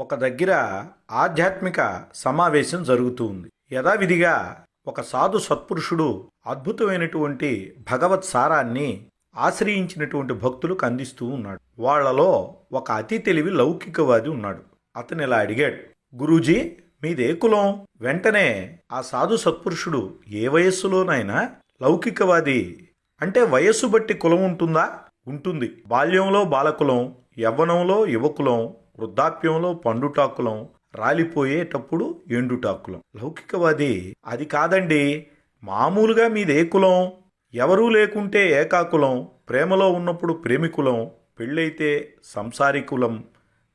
ఒక దగ్గర ఆధ్యాత్మిక సమావేశం జరుగుతూ ఉంది. యథావిధిగా ఒక సాధు సత్పురుషుడు అద్భుతమైనటువంటి భగవత్ సారాన్ని ఆశ్రయించినటువంటి భక్తులకు అందిస్తూ ఉన్నాడు. వాళ్ళలో ఒక అతి తెలివి లౌకికవాది ఉన్నాడు. అతను ఇలా అడిగాడు గురూజీ మీదే కులం. వెంటనే ఆ సాధు సత్పురుషుడు ఏ వయస్సులోనైనా లౌకికవాది అంటే వయస్సు బట్టి కులం ఉంటుందా? ఉంటుంది. బాల్యంలో బాలకులం యవ్వనంలో యువకులం వృద్ధాప్యంలో పండుటాకులం రాలిపోయేటప్పుడు ఎండుటాకులం. లౌకికవాది అది కాదండి. మామూలుగా మీదే కులం. ఎవరూ లేకుంటే ఏకాకులం. ప్రేమలో ఉన్నప్పుడు ప్రేమికులం. పెళ్ళైతే సంసారి కులం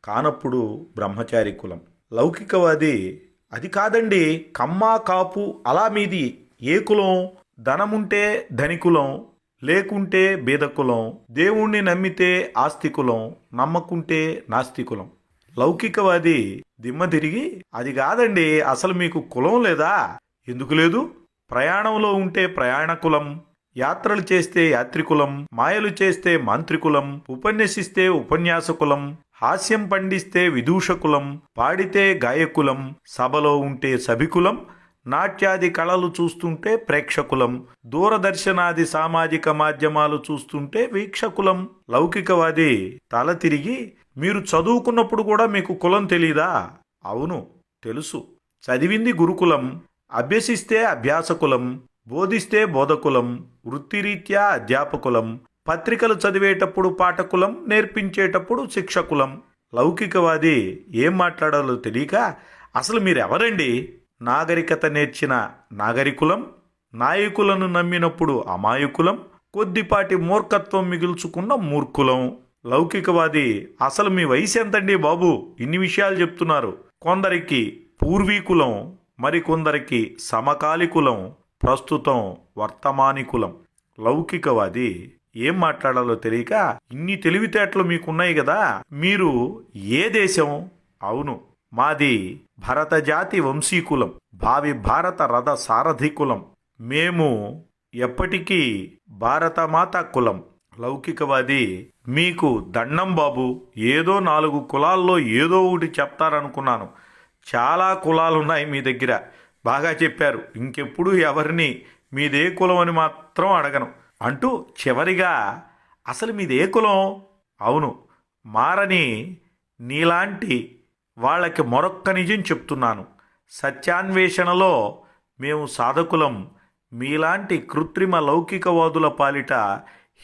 కానప్పుడు బ్రహ్మచారి కులం లౌకికవాది అది కాదండి. కమ్మా కాపు అలా మీది ఏ కులం? ధనముంటే ధనికులం లేకుంటే బీదకులం దేవుణ్ణి నమ్మితే ఆస్తికులం నమ్మకుంటే నాస్తికులం. లౌకికవాది దిమ్మ తిరిగి అది కాదండి అసలు మీకు కులం లేదా? ఎందుకు లేదు? ప్రయాణంలో ఉంటే ప్రయాణకులం యాత్రలు చేస్తే యాత్రికులం మాయలు చేస్తే మాంత్రికులం ఉపన్యసిస్తే ఉపన్యాసకులం హాస్యం పండిస్తే విదూషకులం పాడితే గాయకులం సభలో ఉంటే సభికులం నాట్యాది కళలు చూస్తుంటే ప్రేక్షకులం దూరదర్శనాది సామాజిక మాధ్యమాలు చూస్తుంటే వీక్షకులం. లౌకికవాది తల తిరిగి మీరు చదువుకున్నప్పుడు కూడా మీకు కులం తెలీదా? అవును తెలుసు. చదివింది గురుకులం అభ్యసిస్తే అభ్యాసకులం బోధిస్తే బోధకులం వృత్తిరీత్యా అధ్యాపకులం పత్రికలు చదివేటప్పుడు పాఠకులం నేర్పించేటప్పుడు శిక్షకులం. లౌకికవాది ఏం మాట్లాడాలో తెలియక అసలు మీరెవరండి? నాగరికత నేర్చిన నాగరికులం నాయకులను నమ్మినప్పుడు అమాయకులం కొద్దిపాటి మూర్ఖత్వం మిగుల్చుకున్న మూర్ఖులం. లౌకికవాది. అసలు మీ వయసు ఎంతండి బాబు? ఇన్ని విషయాలు చెప్తున్నారు. కొందరికి పూర్వీకులం మరికొందరికి సమకాలికులం ప్రస్తుతం వర్తమానికులం. లౌకికవాది ఏం మాట్లాడాలో తెలియక ఇన్ని తెలివితేటలు మీకున్నాయి కదా మీరు ఏ దేశం? అవును. మాది భరత జాతి వంశీకులం భావి భారత రథ సారథి కులం మేము ఎప్పటికీ భారతమాత కులం. లౌకికవాది మీకు దండం బాబు ఏదో నాలుగు కులాల్లో ఏదో ఒకటి చెప్తారనుకున్నాను. చాలా కులాలు ఉన్నాయి మీ దగ్గర. బాగా చెప్పారు. ఇంకెప్పుడు ఎవరిని మీదే కులం అని మాత్రం అడగను. అంటూ చివరిగా అసలు మీదే కులం? అవును. మారని నీలాంటి వాళ్ళకి మరొక్క నిజం చెప్తున్నాను. సత్యాన్వేషణలో మేము సాధకులం. మీలాంటి కృత్రిమ లౌకికవాదుల పాలిట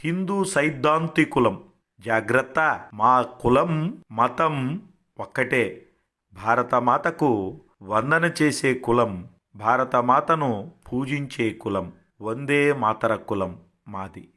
హిందూ సైద్ధాంతికులం. జాగ్రత్త. మా కులం మతం ఒక్కటే. భారతమాతకు వందన చేసే కులం భారతమాతను పూజించే కులం వందే మాతర కులం మాది.